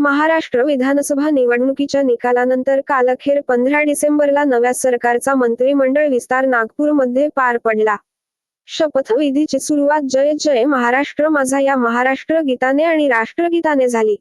महाराष्ट्र विधानसभा निवडणुकीच्या निकालानंतर कालखेर पंधरा डिसेंबरला नव्या सरकारचा मंत्रिमंडळ विस्तार नागपूरमध्ये पार पडला. शपथविधीची सुरुवात जय जय महाराष्ट्र माझा या महाराष्ट्र गीताने आणि राष्ट्रगीताने झाली.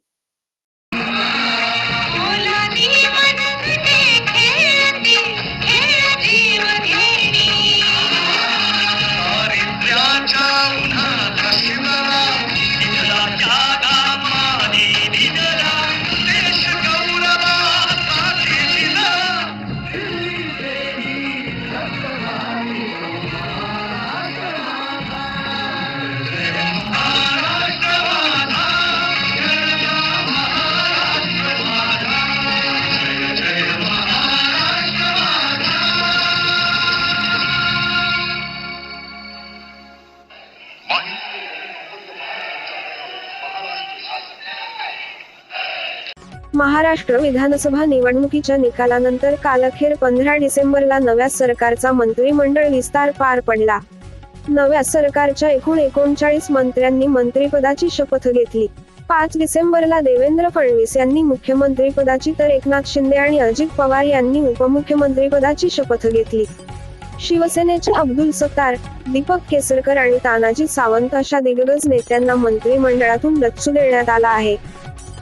महाराष्ट्र विधानसभा निवडणुकीच्या निकालानंतर कालखेर पंधरा डिसेंबरला नव्या सरकारचा मंत्रिमंडळ विस्तार पार पडला. नव्या सरकारच्या एकूण एकोणचाळीस मंत्र्यांनी मंत्रिपदाची शपथ घेतली. पाच डिसेंबरला देवेंद्र फडणवीस यांनी मुख्यमंत्रीपदाची तर एकनाथ शिंदे आणि अजित पवार यांनी उपमुख्यमंत्रीपदाची शपथ घेतली. शिवसेनेचे अब्दुल सत्तार दीपक केसरकर आणि तानाजी सावंत अशा दिग्गज नेत्यांना मंत्रिमंडळातून डच्चू देण्यात आला आहे.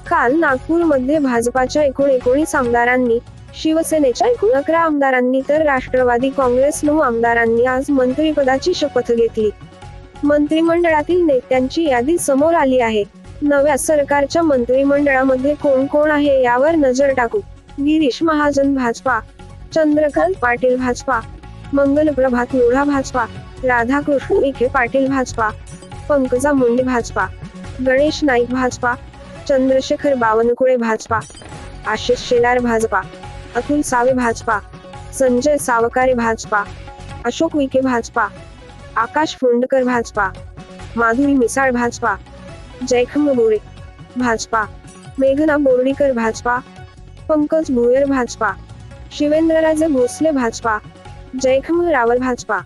काल नागपूरमध्ये भाजपाच्या एकूण एकोणीस आमदारांनी शिवसेनेच्या एकूण अकरा आमदारांनी तर राष्ट्रवादी काँग्रेस नऊ आमदारांनी आज मंत्रिपदाची शपथ घेतली. मंत्रिमंडळातील नेत्यांची यादी समोर आली आहे. नव्या सरकारच्या मंत्रिमंडळामध्ये कोण कोण आहे यावर नजर टाकू. गिरीश महाजन भाजपा चंद्रकांत पाटील भाजपा मंगल प्रभात लोढा भाजपा राधाकृष्ण विखे पाटील भाजपा पंकजा मुंडे भाजपा गणेश नाईक भाजपा चंद्रशेखर बावनकुळे भाजपा आशिष शेलार भाजपा अतुल सावे भाजपा संजय सावकारे भाजपा अशोक विखे भाजपा आकाश फोंडकर भाजपा माधुरी मिसाळ भाजपा जयखंड गोरे भाजपा मेघना बोर्डीकर भाजपा पंकज भुयर भाजपा शिवेंद्रराजे भोसले भाजपा जयखंड रावल भाजपा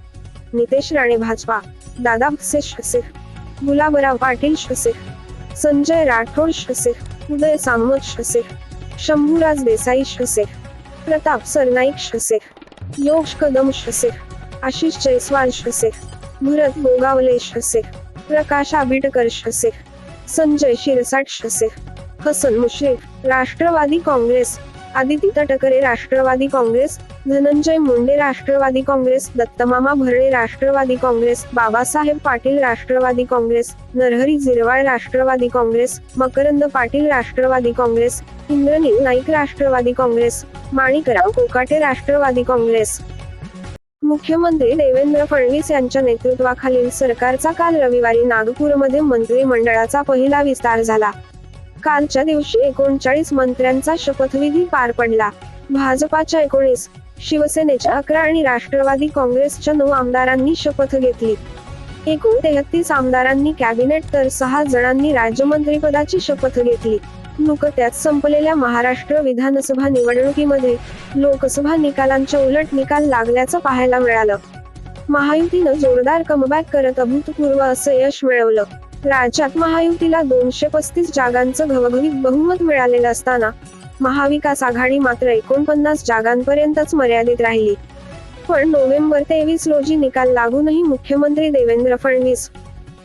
नितेश राणे भाजपा दादा भसे गुलाबराव पाटील शसे संजय राठोड शसे उदय सामंत शसे शंभूराज देसाई शसे प्रताप सरनाईक शसे योश कदम शसे आशिष जयस्वाल शसे भरत गोगावले शसे प्रकाश आबिटकर शसे संजय शिरसाट शसे हसन मुश्रीफ राष्ट्रवादी काँग्रेस आदिती तटकरे राष्ट्रवादी काँग्रेस धनंजय मुंडे राष्ट्रवादी काँग्रेस दत्तमामा भरणे राष्ट्रवादी काँग्रेस बाबासाहेब पाटील राष्ट्रवादी काँग्रेस नरहरी जिरवाळ राष्ट्रवादी काँग्रेस मकरंद पाटील राष्ट्रवादी काँग्रेस इंद्रनील नाईक राष्ट्रवादी काँग्रेस माणिकराव कोकाटे राष्ट्रवादी काँग्रेस. मुख्यमंत्री देवेंद्र फडणवीस यांच्या नेतृत्वाखालील सरकारचा काल रविवारी नागपूरमध्ये मंत्रिमंडळाचा पहिला विस्तार झाला. कालच्या दिवशी एकोणचाळीस मंत्र्यांचा शपथविधी पार पडला. भाजपाच्या एकोणीस शिवसेनेच्या अकरा आणि राष्ट्रवादी काँग्रेसच्या नऊ आमदारांनी शपथ घेतली. एकूण तेहतीस आमदारांनी कॅबिनेट तर सहा जणांनी राज्यमंत्रीपदाची शपथ घेतली. नुकत्याच संपलेल्या महाराष्ट्र विधानसभा निवडणुकीमध्ये लोकसभा निकालांच्या उलट निकाल लागल्याचं पाहायला मिळालं. महायुतीनं जोरदार कमबॅक करत अभूतपूर्व असं यश मिळवलं. राज्यात महायुतीला दोनशे पस्तीस जागांचं घवघवीत बहुमत मिळालेलं असताना महाविकास आघाडी मात्र एकोणपन्नास जागांपर्यंतच मर्यादित राहिली. पण नोव्हेंबर तेवीस रोजी निकाल लागूनही मुख्यमंत्री देवेंद्र फडणवीस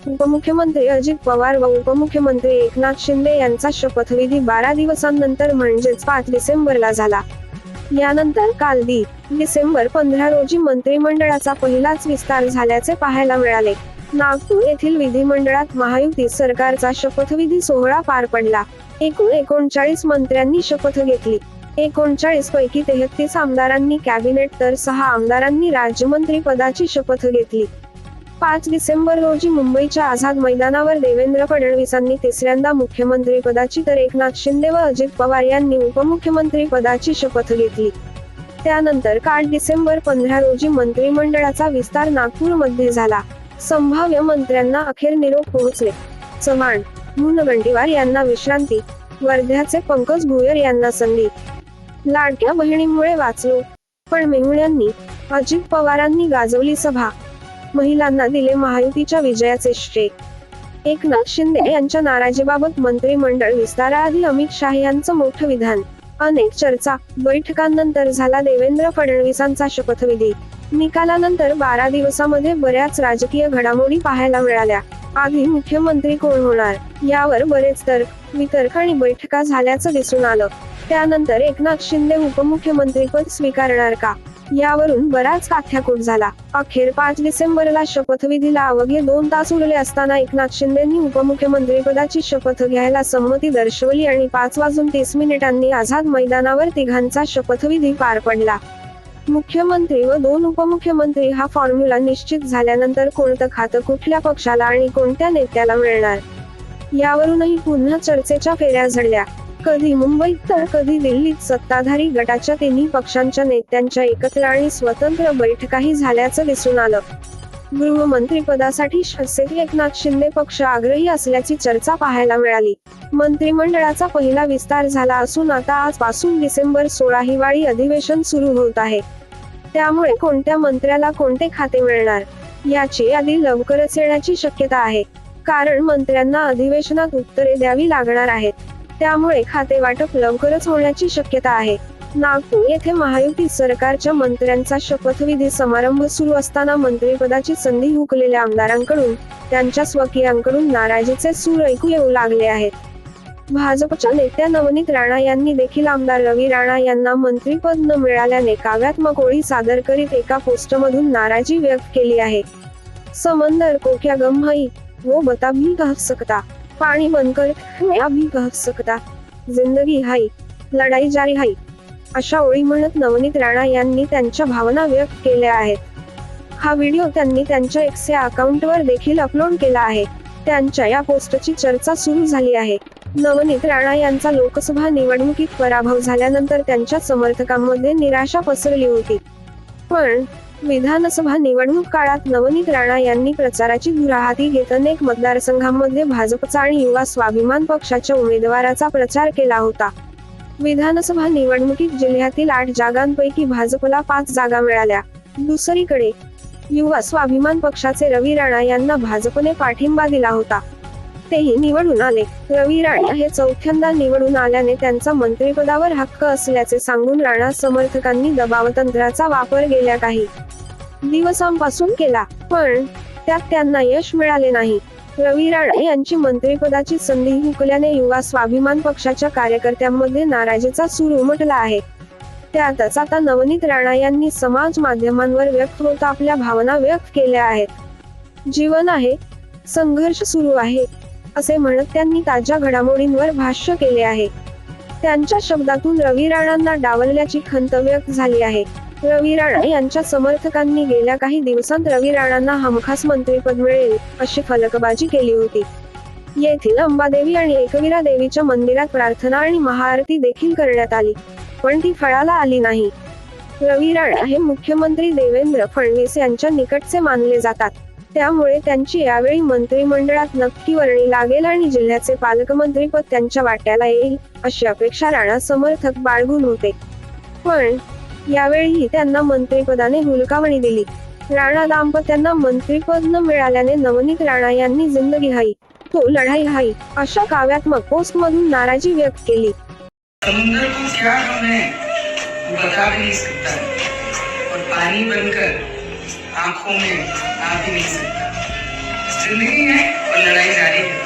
उपमुख्यमंत्री अजित पवार व उपमुख्यमंत्री एकनाथ शिंदे यांचा शपथविधी बारा दिवसांनंतर म्हणजेच पाच डिसेंबरला झाला. यानंतर काल दी डिसेंबर पंधरा रोजी मंत्रिमंडळाचा पहिलाच विस्तार झाल्याचे पाहायला मिळाले. नागपूर येथील विधिमंडळात महायुती सरकारचा शपथविधी सोहळा पार पडला. एकूण एकोणचाळीस मंत्र्यांनी शपथ घेतली. एकोणचाळीस पैकी तेहतीस आमदारांनी कॅबिनेट तर सहा आमदारांनी राज्यमंत्री पदाची शपथ घेतली. पाच डिसेंबर रोजी मुंबईच्या आझाद मैदानावर देवेंद्र फडणवीसांनी तिसऱ्यांदा मुख्यमंत्री पदाची तर एकनाथ शिंदे व अजित पवार यांनी उपमुख्यमंत्री पदाची शपथ घेतली. त्यानंतर काल डिसेंबर पंधरा रोजी मंत्रिमंडळाचा विस्तार नागपूरमध्ये झाला. संभाव्य मंत्र्यांना अखेर निरोप पोहोचले. चव्हाण मुनगंटीवार यांना विश्रांती वर्ध्याचे पंकज भुयर यांना संधी. लाडक्या बहिणीमुळे वाचलो पण मेहुण्यांनी अजित पवारांनी गाजवली सभा. महिलांना दिले महायुतीच्या विजयाचे श्रेय एकनाथ शिंदे यांच्या नाराजीबाबत मंत्रिमंडळ विस्ताराआधी अमित शाह यांचं मोठं विधान. अनेक चर्चा बैठकांनंतर झाला देवेंद्र फडणवीसांचा शपथविधी. निकालानंतर बारा दिवसामध्ये बऱ्याच राजकीय घडामोडी पाहायला मिळाल्या. आधी मुख्यमंत्री कोण होणार? यावर बरेच तर्क वितर्क आणि बैठका झाल्याचं दिसून आलं. त्यानंतर एकनाथ शिंदे उपमुख्यमंत्रीपद स्वीकारणार का? यावरून बराच काथ्याकूट झाला. अखेर पाच डिसेंबरला शपथविधीला अवघे दोन तास उरले असताना एकनाथ शिंदेंनी उपमुख्यमंत्रीपदाची शपथ घ्यायला संमती दर्शवली आणि पाच वाजून तीस मिनिटांनी आझाद मैदानावर तिघांचा शपथविधी पार पडला. मुख्यमंत्री व दोन उपमुख्यमंत्री हा फॉर्म्युला निश्चित झाल्यानंतर कोणतं खातं कुठल्या पक्षाला आणि कोणत्या नेत्याला मिळणार? यावरूनही पुन्हा चर्चेच्या फेऱ्या झडल्या. कधी मुंबईत तर कधी दिल्लीत सत्ताधारी गटाच्या तिन्ही पक्षांच्या नेत्यांच्या एकत्र आणि स्वतंत्र बैठकाही झाल्याचं दिसून आलं. गृहमंत्रीपदासाठी शिवसेना एकनाथ शिंदे पक्ष आग्रही असल्याची चर्चा पाहायला मिळाली. मंत्रिमंडळाचा पहिला विस्तार झाला असून आता आजपासून डिसेंबर सोळा हिवाळी अधिवेशन सुरू होत आहे. त्यामुळे कोणत्या मंत्र्याला कोणते खाते मिळणार? याची यादी लवकरच येण्याची शक्यता आहे. कारण मंत्र्यांना अधिवेशनात उत्तरे द्यावी लागणार आहेत. त्यामुळे खाते वाटप लवकरच होण्याची शक्यता आहे. नागपूर येथे महायुती सरकारच्या मंत्र्यांचा शपथविधी समारंभ सुरू असताना मंत्रिपदाची संधी हुकलेल्या आमदारांकडून त्यांच्या स्वकीयांकडून नाराजीचे सूर ऐकू येऊ लागले आहेत. भाजपच्या नेत्या नवनीत राणा यांनी देखील आमदार रवी राणा यांना मंत्रीपद न मिळाल्याने काव्यात्मक ओळी सादर करीत एका पोस्टमधून नाराजी व्यक्त केली आहे. समंदर कोक्या गम्हई वो बता भी कह सकता. पाणी बंद कर. मैं सकता. जिंदगी हाई लढाई जारी हाई अशा ओळी म्हणत नवनीत राणा यांनी त्यांच्या भावना व्यक्त केल्या आहेत. हा व्हिडिओ त्यांनी त्यांच्या एक्स अकाउंटवर देखील अपलोड केला आहे. त्यांच्या या पोस्टची चर्चा सुरू झाली आहे. नवनीत राणा यांचा लोकसभा निवडणुकीत पराभव झाल्यानंतर त्यांच्या समर्थकांमध्ये निराशा पसरली होती. पण विधानसभा निवडणूक काळात नवनीत राणा यांनी प्रचाराची धुरा घेत अनेक मतदारसंघांमध्ये भाजपचा आणि युवा स्वाभिमान पक्षाच्या उमेदवाराचा प्रचार केला होता. विधानसभा निवडणुकीत जिल्ह्यातील आठ जागांपैकी भाजपला पाच जागा मिळाल्या. दुसरीकडे युवा स्वाभिमान पक्षाचे रवी राणा यांना भाजपने पाठिंबा दिला होता. तेही निवडून आले. रवी राणा हे चौथ्यांदा निवडून आल्याने त्यांचा मंत्रिपदावर हक्क असल्याचे सांगून राणा समर्थकांनी दबावतंत्राचा वापर गेल्या काही दिवसांपासून केला पण त्यात त्यांना यश मिळाले नाही. रवी राणे यांची मंत्रिपदाची संधी हुकल्याने युवा स्वाभिमान पक्षाच्या कार्यकर्त्यांमध्ये नाराजीचा सूर उमटला आहे. त्यातच आता नवनीत राणा यांनी समाज माध्यमांवर व्यक्त होत आपल्या भावना व्यक्त केल्या आहेत. जीवन आहे संघर्ष सुरू आहे असे म्हणत त्यांनी ताज्या घडामोडींवर भाष्य केले आहे. त्यांच्या शब्दातून रवी राणांना डावलल्याची खंत व्यक्त झाली आहे. रवी राणा यांच्या समर्थकांनी गेल्या काही दिवसांत रवी राणांना हमखास मंत्रीपद मिळेल अशी फलकबाजी केली होती. येथील अंबादेवी आणि एकविरा देवीच्या मंदिरात प्रार्थना आणि महाआरती देखील करण्यात आली पण ती फळाला आली नाही. रवी राणा हे मुख्यमंत्री देवेंद्र फडणवीस यांच्या निकटचे मानले जातात. त्यामुळे त्यांची यावेळी मंत्रिमंडळात नक्की वर्णी लागेल आणि जिल्ह्याचे पालकमंत्रीपद त्यांच्या वाट्याला येईल अशी अपेक्षा राणा समर्थक बाळगून होते. पण यावेळीही त्यांना मंत्रिपदाने हुलकावणी दिली. राणा दाम्पत्यांना मंत्रिपद न मिळाल्याने नवनीत राणा यांनी जिंदगी हाई तो लढाई हाई अशा काव्यात्मक पोस्ट मधून नाराजी व्यक्त केली. समुद्र को क्या गम बता भी नहीं सकता और पानी बनकर आंखों में आ भी नहीं सकता। जिंदगी है और लड़ाई जारी है।